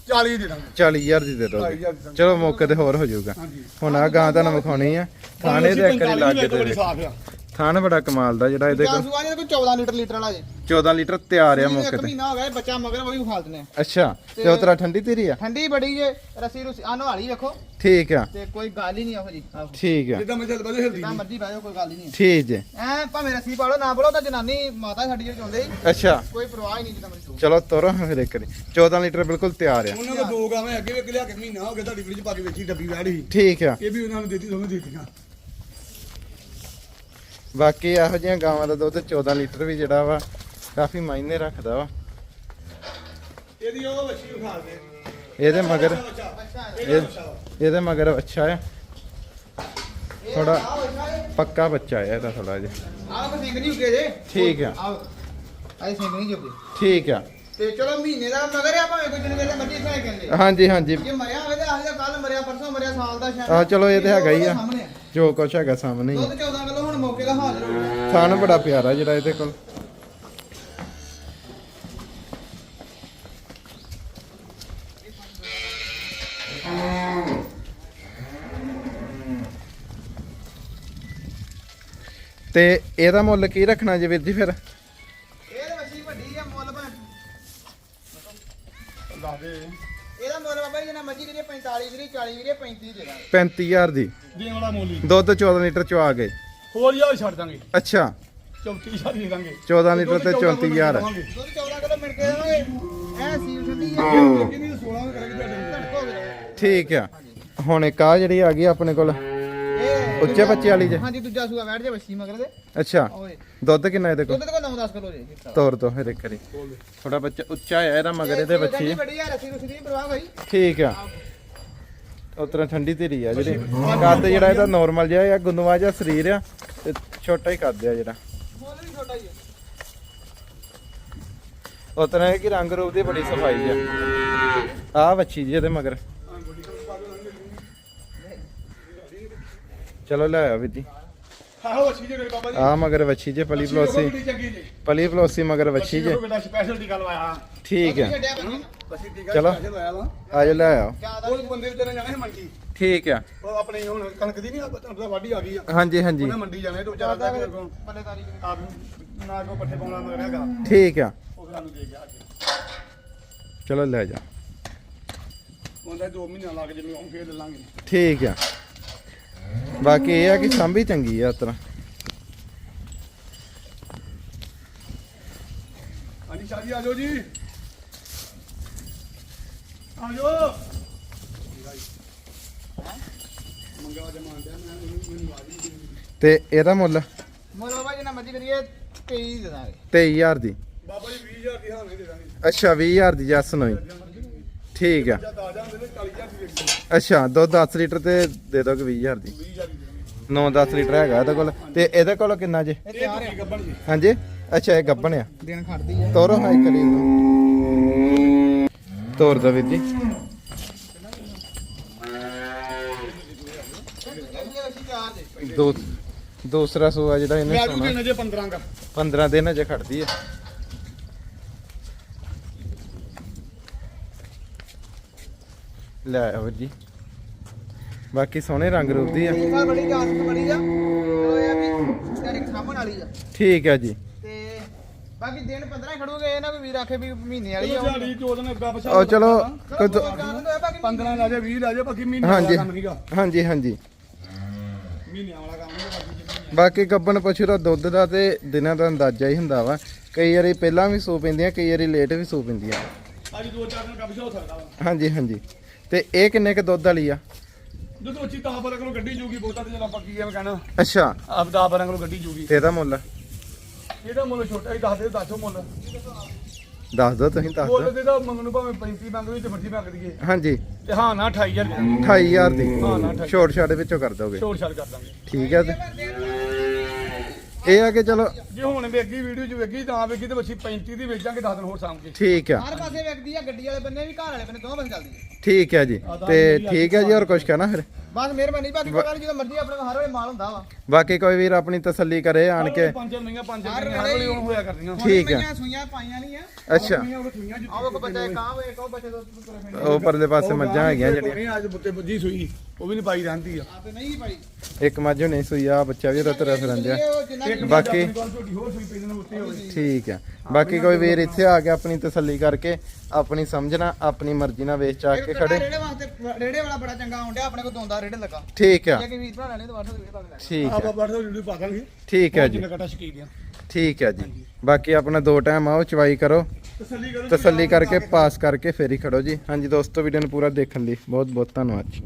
40 ਦੇ ਦਾਂਗੇ। 40000 ਦੀ ਦੇ ਦੋਗੇ। ਚਲੋ ਮੌਕੇ ਤੇ ਹੋਰ ਹੋ ਜਾਊਗਾ। ਹਾਂਜੀ। ਹੁਣ ਆ ਗਾਂ ਤੁਹਾਨੂੰ ਵਿਖਾਉਣੀ ਆ। ਥਾਣੇ ਦੇ ਇੱਕ ਵਾਰੀ ਲੱਗ ਸਾਫ਼ ਆ। ਥਾਣ ਬੜਾ ਕਮਾਲ ਦਾ ਜਿਹੜਾ ਇਹਦੇ ਕੋਲ। ਜਾਸੂ ਆ ਜੇ ਕੋਈ 14 ਲੀਟਰ ਲੀਟਰ ਵਾਲਾ ਜੇ। 14 ਲੀਟਰ ਤਿਆਰ ਆ ਇੱਕ ਮੌਕੇ ਤੇ। ਮਹੀਨਾ ਹੋ ਗਿਆ ਇਹ ਬੱਚਾ ਮਗਰ ਉਹ ਵੀ ਵਿਖਾ ਦਿੰਦੇ ਆ ਅੱਛਾ ਤੇ ਉਤਰਾ ਠੰਡੀ ਤੇਰੀ ਆ? ਠੰਡੀ ਬੜੀ ਜੇ ਰਸੀ ਰੁਸੀ ਆ ਨਵਾਲੀ ਵੇਖੋ। ਠੀਕ ਆ। ਤੇ ਕੋਈ ਗੱਲ ਹੀ ਨਹੀਂ ਇਹੋ ਜੀ ਠੀਕ ਆ। ਜਿੱਦਾਂ ਮੈਂ ਚੱਲ ਬਦੇ ਹਿਲਦੀ ਨਹੀਂ। ਮਰਜ਼ੀ ਬਾਇਓ ਕੋਈ ਗੱਲ ਹੀ ਨਹੀਂ ਠੀਕ ਜੇ। ਐ ਭਾਵੇਂ ਰੱਸੀ ਪਾਲੋ ਨਾ ਬੋਲੋ ਤਾਂ ਜਨਾਨੀ ਮਾਤਾ ਸਾਡੀ ਜਿਹੜੀ ਚਾਹੁੰਦੇ ਅੱਛਾ। ਕੋਈ ਪਰਵਾਹ ਹੀ ਨਹੀਂ ਜਿੱਦਾਂ ਮਰਜ਼ੀ। ਚਲੋ ਤੋਰੋ ਫਿਰ ਇੱਕ ਵਾਰੀ। 14 ਲੀਟਰ ਬਿਲਕੁਲ ਤਿਆਰ ਆ। ਉਹਨਾਂ ਕੋਲ ਦੋ ਗਾਵਾਂ ਅੱਗੇ ਵੇਖ ਲਿਆ ਕਿ ਮਹੀਨਾ ਹੋ ਗਿਆ ਤੁਹਾਡੀ ਫ੍ਰਿਜ ਪਾ ਕੇ ਵੇਚੀ ਡੱਬੀ ਵੈੜੀ ਠੀਕ ਆ। ਇਹ ਵੀ ਉਹਨਾਂ ਨੂੰ ਦਿੱਤੀ ਦੋਵੇਂ ਦਿੱਤੀਆਂ। ਬਾਕੀ ਇਹੋ ਜਿਹੀਆਂ ਗਾਵਾਂ ਦਾ ਦੁੱਧ 14 ਲੀਟਰ ਵੀ ਜਿਹੜਾ ਵਾ ਕਾਫੀ ਮਾਇਨੇ ਰੱਖਦਾ ਵਾ। ਇਹਦੀ ਉਹ ਵੱਛੀ ਵਿਖਾ ਦੇ। ਇਹਦੇ ਮਗਰ ਇਹਦੇ ਮਗਰ ਅੱਛਾ ਹੈ ਥੋੜਾ ਪੱਕਾ ਬੱਚਾ ਹੈ ਇਹਦਾ ਥੋੜਾ ਜਿਹਾ। ਆਹ ਕੋਈ ਸਿੰਘ ਨਹੀਂ ਉੱਗੇ ਜੇ। ਠੀਕ ਆ। ਆਹ ਆਹ ਸਿੰਘ ਨਹੀਂ ਜੁਗੇ ਠੀਕ ਆ। ਤੇ ਚਲੋ ਮਹੀਨੇ ਦਾ ਮਗਰ ਆ ਭਾਵੇਂ ਕੋਈ ਦਿਨ ਵੇਲੇ ਮੱਜੀ ਸਾਇ ਕਹਿੰਦੇ। ਹਾਂਜੀ ਹਾਂਜੀ। ਜੇ ਮਰਿਆ ਹੋਵੇ ਤੇ ਆਹਦਾ ਕੱਲ ਮਰਿਆ ਪਰਸੋਂ ਮਰਿਆ ਸਾਲ ਦਾ ਸ਼ਾਇਦ। ਆਹ ਚਲੋ ਇਹ ਤੇ ਹੈਗਾ ਹੀ ਆ। ਜੋ ਕੁਛ ਹੈਗਾ ਸਾਹਮਣੇ ਦੁੱਧ 14 ਕਿਲੋ ਹੁਣ ਮੌਕੇ ਦਾ ਹਾਜ਼ਰ ਹੋ। ਗਿਆ ਥਾਨ ਬੜਾ ਪਿਆਰਾ ਜਿਹੜਾ ਇਹਦੇ ਕੋਲ। ਤੇ ਇਹਦਾ ਮੁੱਲ ਕੀ ਰੱਖਣਾ ਜੀ ਵੀਰ ਜੀ ਫਿਰ? ਇਹ ਮੱਛੀ ਵੱਡੀ ਆ ਮੁੱਲ ਭਾਵੇਂ ਲਾ ਦੇ। ਇਹਦਾ ਮੁੱਲ ਬਾਬਾ ਜੀ ਜਨਾ ਮੱਝੀ ਕਰੀਏ 45 ਵੀਰੇ 40 ਵੀਰੇ 35 ਦੇ ਦਾਂਗੇ। 35000 ਦੀ। ਦੇਣ ਵਾਲਾ ਮੋਲੀ ਦੁੱਧ 14 ਲੀਟਰ ਚੋਂ ਆ ਗਏ ਹੋਰ ਯਾਰ ਛੱਡ ਦਾਂਗੇ। ਅੱਛਾ। 34000 ਦੇ ਦਾਂਗੇ। 14 ਲੀਟਰ ਤੇ 34000 ਦੁੱਧ 14 ਕਿਲੋ ਮਿਣ ਕੇ ਦੇਵਾਂਗੇ ਐ ਸੀਲ ਠੰਡੀ ਆ। ਕਿੰਨੀ 16 ਕਰਕੇ ਤੁਹਾਡੇ ਧੜਕੋ ਵੀਰੇ ਠੀਕ ਆ। ਹੁਣ ਇੱਕ ਆ ਜਿਹੜੀ ਆ ਗਈ ਆਪਣੇ ਕੋਲ। ਉੱਚੇ ਬੱਚੇ ਵਾਲੀ ਜੇ। ਹਾਂਜੀ ਦੂਜਾ ਸੂਆ ਬੈਠ ਜਾ ਬੱਸੀ ਮਗਰ ਦੇ। ਅੱਛਾ। ਦੁੱਧ ਕਿੰਨਾ ਇਹਦੇ ਕੋਲ? ਦੁੱਧ ਤੇ ਕੋ 9-10 ਕਿਲੋ ਜੇ ਤੋਰ ਤੋਂ ਫਿਰ ਇੱਕ ਵਾਰੀ ਥੋੜਾ ਬੱਚਾ ਉੱਚਾ ਹੈ ਇਹਦਾ ਮਗਰ ਇਹਦੇ ਬੱਚੀ। ਦੀ ਠੀਕ ਆ। ਉਤਰਾ ਠੰਡੀ ਧੀਰੀ ਆ ਜਿਹੜੀ। ਕੱਦ ਜਿਹੜਾ ਇਹਦਾ ਨਾਰਮਲ ਜਿਹਾ ਆ ਗੁੰਦਵਾ ਜਿਹਾ ਸਰੀਰ ਆ ਤੇ ਛੋਟਾ ਹੀ ਕੱਦ ਆ ਜਿਹੜਾ। ਹੀ ਉਤਰਾ ਹੈ ਕਿ ਰੰਗ ਰੂਪ ਦੀ ਬੜੀ ਸਫ਼ਾਈ ਆ। ਆ ਵੱਛੀ ਜੀ ਇਹਦੇ ਮਗਰ। ਚਲੋ ਲੈ ਆਓ ਜੀ ਆ ਮਗਰ ਵੱਛੀ ਜੇ ਪਲੀ ਪਲੋਸੀ। ਪਲੀ ਪਲੋਸੀ ਮਗਰ ਵੱਛੀ ਜੇ ਠੀਕ ਬੱਚੀ ਅਸੀਂ ਟੀਕਾ ਚਲੋ। ਵਾ ਆਜੋ ਲੈ ਆਓ। ਉਹ ਬੰਦੇ ਵਿਚਾਰੇ ਜਾਣੇ ਸੀ ਮੰਡੀ। ਠੀਕ ਆ। ਉਹ ਆਪਣੇ ਹੁਣ ਕਣਕ ਦੀ ਨਹੀਂ ਆਪਣਾ ਵਾਢੀ ਆ ਗਈ ਆ। ਹਾਂਜੀ ਹਾਂਜੀ। ਉਹਨੇ ਮੰਡੀ ਜਾਣੇ ਤੇ ਵਿਚਾਰਾ ਦਾ ਬੱਲੇਦਾਰੀ ਜੀ ਆਪ ਨਾ ਕੋ ਪੱਠੇ ਪਾਉਣਾ ਮਗਰ ਹੈਗਾ। ਠੀਕ ਆ। ਉਹ ਫਿਰ ਸਾਨੂੰ ਦੇ ਗਿਆ ਅੱਜ। ਚਲੋ ਲੈ ਜਾ। ਉਹਦਾ 2 ਮਹੀਨੇ ਲੱਗ ਜਿਵੇਂ ਉਹ ਫੇਰ ਲੈ ਲਾਂਗੇ। ਠੀਕ ਆ। ਬਾਕੀ ਇਹ ਆ ਕਿ ਸਾਂਭੀ ਚੰਗੀ ਆ ਉਤਰਾ ਹਾਂਜੀ ਸ਼ਾਹ ਜੀ ਆ ਜਾਓ ਜੀ ਆ ਜਾਓ ਮੰਗਾ ਜਮਾਨ ਦਿਆ ਮੈਂ ਮੈਨੂੰ ਮੈਨੂੰ ਆ ਜੀ ਤੇ ਇਹਦਾ ਮੁੱਲ? ਮੁੱਲ ਬਾਬਾ ਜੀ ਨਾ ਮੱਝੀ ਕਰੀਏ 23 ਦੇ ਦਾਂਗੇ। 23000 ਦੀ। ਬਾਬਾ ਜੀ 20000 ਦੀ ਹਾਵੇਂ ਦੇ ਦਾਂਗੇ। ਅੱਛਾ 20000 ਦੀ ਜੱਸ ਨੋਈ ਠੀਕ ਆ। ਜਦ ਆ ਜਾਂਦੇ ਨੇ 40000 ਦੀ ਵੇਚੀ ਅੱਛਾ ਦੋ 10 ਲੀਟਰ ਤੇ ਦੇ ਦੋਗੇ 20000 ਦੀ? 20000 ਦੀ ਦੇ 9-10 ਲੀਟਰ ਹੈਗਾ ਇਹਦੇ ਕੋਲ। ਤੇ ਇਹਦੇ ਕੋਲ ਕਿੰਨਾ ਜੇ? ਇਹ ਦਾਂਗੇ ਤਿਆਰ ਇਹ ਆ ਗੱਬਣ ਜੀ। ਹਾਂਜੀ? ਅੱਛਾ ਇਹ ਗੱਬਣ ਆ। ਦਿਨ ਖੜਦੀ ਆ। ਤੋਰੋ ਹਾਂ ਇੱਕ ਤੋਰ ਦੋ ਵੀਰ ਜੀ। ਦੇ ਦੂਸਰਾ ਸੂਆ ਜਿਹੜਾ ਇਹਨੇ ਮੈਂ ਜੂ ਸੋਣਾ ਦੇਣਾ ਜੇ 15 ਦਾ। 15 ਦਿਨ ਅਜੇ ਖੜਦੀ ਹੈ। ਲੈ ਆਓ ਜੀ। ਬਾਕੀ ਸੋਹਣੇ ਰੰਗ ਰੂਪ ਦੀ ਆ ਬੜੀ ਆ। ਇਹ ਆ ਵੀ ਤੇਰੇ ਸਾਹਮਣ ਵਾਲੀ ਆ। ਠੀਕ ਹੈ ਜੀ। ਬਾਕੀ ਦਿਨ 15 ਖੜੂਗੇ ਇਹ ਨਾ ਕੋਈ ਵੀਰ ਆਖੇ ਵੀ ਮਹੀਨੇ ਵਾਲੀ ਆ। ਚਲੋ ਝਾੜੀ ਚੋਦ ਨੇ ਅੱਗਾ ਪਛਾ ਉਹ ਚਲੋ ਚਲੋ ਕੋਈ ਦੋ ਦੋ- ਚਾਰ ਦਿਨ ਹੋਏ ਬਾਕੀ 15 ਲਾ ਜਾ 20 ਲਾ ਜਾ ਬਾਕੀ ਮਹੀਨੇ ਹਾਂਜੀ। ਵਾਲਾ ਕੰਮ ਨਹੀਂਗਾ ਹਾਂਜੀ ਹਾਂਜੀ। ਮਹੀਨਿਆਂ ਵਾਲਾ ਕੰਮ ਨਹੀਂ ਬਾਕੀ ਜਿੰਨੀ ਬਾਕੀ ਗੱਬਣ ਪਸ਼ੂ ਦਾ ਦੁੱਧ ਦਾ ਤੇ ਦਿਨਾਂ ਦਾ ਅੰਦਾਜ਼ਾ ਹੀ ਹੁੰਦਾ ਵਾ। ਕਈ ਵਾਰੀ ਪਹਿਲਾਂ ਵੀ ਸੂ ਪੈਂਦੀਆਂ ਕਈ ਵਾਰੀ ਲੇਟ ਵੀ ਸੂ ਪੈਂਦੀਆਂ। ਅੱਜ ਦੋ ਚਾਰ ਦਿਨ ਕੰਮ ਹੋ ਸਕਦਾ ਵਾ। ਹਾਂਜੀ ਹਾਂਜੀ। ਤੇ ਇਹ ਕਿੰਨੇ ਕ ਦੁੱਧ ਵਾਲੀ ਆ? ਜਦੋਂ ਉੱਚੀ ਤਾਂ ਪਰ ਕੋਲ ਗੱਡੀ ਜੂਗੀ ਬਹੁਤਾ ਤੇ ਜਦੋਂ ਆਪਾਂ ਕੀ ਐਵੇਂ ਕਹਿਣਾ। ਅੱਛਾ। ਆਪ ਦਾ ਪਰ ਕੋਲ ਗੱਡੀ ਜੂਗੀ। ਤੇ ਇਹਦਾ ਮੁੱਲ ਇਹਦਾ ਮੁੱਲ ਛੋਟਾ ਹੀ ਦੱਸ ਦੇ ਦੱਸੋ ਮੁੱਲ। ਦੱਸ ਦਿਓ ਤੁਸੀਂ ਦੱਸ ਮੁੱਲ ਦਿਓ। ਦੇ ਮੰਗਣ ਨੂੰ ਭਾਵੇਂ 35 ਮੰਗ ਲਈ ਤੇ ਮਰਜ਼ੀ ਮੰਗ ਦਈਏ ਹਾਂਜੀ। ਤੇ ਹਾਂ ਨਾ 28000 ਦੇ। 28000 ਦੀ। ਹਾਂ, ਨਾ। ਛੋਟ ਛਾਟ ਵਿੱਚੋਂ ਕਰ ਦੋਗੇ। ਛੋੜ ਛਾੜ ਕਰ ਦਾਂਗੇ। ਠੀਕ ਹੈ ਤੇ ਇਹ ਆ ਕਿ ਚਲੋ ਜੇ ਹੁਣ ਵੇਗੀ ਵੀਡੀਓ 'ਚ ਵੇਗੀ ਤਾਂ ਵੇਗੀ ਤੇ ਬੱਚੀ 35 ਦੀ ਵੇਚਾਂਗੇ 10 ਦਿਨ ਹੋਰ ਸਾਂਭ ਕੇ ਠੀਕ ਆ। ਹਰ ਪਾਸੇ ਵੇਖਦੀ ਆ ਗੱਡੀ ਵਾਲੇ ਬੰਨੇ ਵੀ ਘਰ ਵਾਲੇ ਬੰਨੇ ਦੋਵੇਂ ਪਾਸੇ ਚੱਲਦੀ ਆ। ਠੀਕ ਹੈ ਜੀ। ਤੇ ਠੀਕ ਹੈ ਜੀ ਹੋਰ ਕੁਝ ਕਹਿਣਾ ਫਿਰ? ਬਸ ਮਿਹਰਬਾਨੀ ਬਾਕੀ ਕੋਈ ਗੱਲ ਨੀ, ਜਦੋਂ ਮਰਜ਼ੀ ਆਪਣੇ ਕੋਲ ਹਰ ਵੇਲੇ ਮਾਲ ਹੁੰਦਾ ਵਾ। ਬਾਕੀ ਕੋਈ ਵੀਰ ਆਪਣੀ ਤਸੱਲੀ ਕਰੇ ਆਣ ਕੇ। ਪੰਜ ਮਹੀਆਂ ਪੰਜ ਹਰ ਵੇਲੇ ਹੁਣ ਹੋਇਆ ਕਰਦੀਆਂ। ਠੀਕ ਆ। ਮਈਆਂ ਸੂਈਆਂ ਪਾਈਆਂ ਨਹੀਂ ਆ। ਅੱਛਾ। ਆਓ ਕੋ ਬੱਚਾ ਕਾਂ ਵੇ ਕੋ ਬੱਚੇ ਤੋਂ ਤੁਰੇ ਫਿਰਦੇ ਉਹ ਪਰਲੇ ਪਾਸੇ ਮੱਝਾਂ ਹੈਗੀਆਂ ਜਿਹੜੀਆਂ। ਅੱਜ ਬੁੱਤੇ ਬੱਜੀ ਸੂਈ। ਉਹ ਵੀ ਨਹੀਂ ਪਾਈ ਰਹਿੰਦੀ ਆ। ਆਪੇ ਨਹੀਂ ਪਾਈ। ਇੱਕ ਮੱਝ ਨਹੀਂ ਸੂਈ ਆ ਬੱਚਾ ਵੀ ਉਹਦਾ ਤੁਰਿਆ ਫਿਰੰਦਿਆ ਇੱਕ ਬਾਕੀ- ਆਪਣੀ ਗੱਲ ਝੋਟੀ ਹੋਰ ਸੂਈ ਪਈ ਦਿਨ ਉੱਤੇ ਹੋਵੇ। ਠੀਕ ਆ। ਬਾਕੀ ਕੋਈ ਵੀਰ ਇੱਥੇ ਆ ਕੇ ਆਪਣੀ ਤਸੱਲੀ ਕਰਕੇ ਆਪਣੀ ਸਮਝਣਾ ਆਪਣੀ ਮਰਜ਼ੀ ਨਾਲ ਵੇਚ ਚਾ ਕੇ ਖੜੇ। ਰੇੜੇ ਵਾਸਤੇ ਰੇੜੇ ਵਾਲਾ ਬੜਾ ਚੰਗਾ ਆਉਂਦਿਆ ਆਪਣੇ ਕੋਲ ਦੋਂਦਾ ਰੇੜੇ ਲੱਗਾ। ਠੀਕ ਆ। ਜੇ ਕਿ ਵੀਰ ਭਰਾ ਲੈਣੇ ਤਾਂ WhatsApp ਤੇ ਪਾ ਲੈਣਾ ਠੀਕ ਆਪਾਂ ਆ। ਪਾ ਦਾਂਗੇ। ਠੀਕ ਹੈ ਜੀ। ਜਿੰਨਾ ਕਟਾ ਠੀਕ ਹੈ ਜੀ। ਬਾਕੀ ਆਪਣਾ ਦੋ ਟਾਈਮ ਆਓ ਚਵਾਈ ਕਰੋ। ਤਸੱਲੀ ਕਰੋ। ਤਸੱਲੀ ਕਰਕੇ ਪਾਸ ਕਰਕੇ ਫੇਰ ਹੀ ਖੜੋ ਜੀ। ਹਾਂਜੀ ਦੋਸਤੋ ਵੀਡੀਓ ਨੂੰ ਪੂਰਾ ਦੇਖਣ ਲਈ ਬਹੁਤ ਬਹੁਤ ਧੰਨਵਾਦ ਜੀ।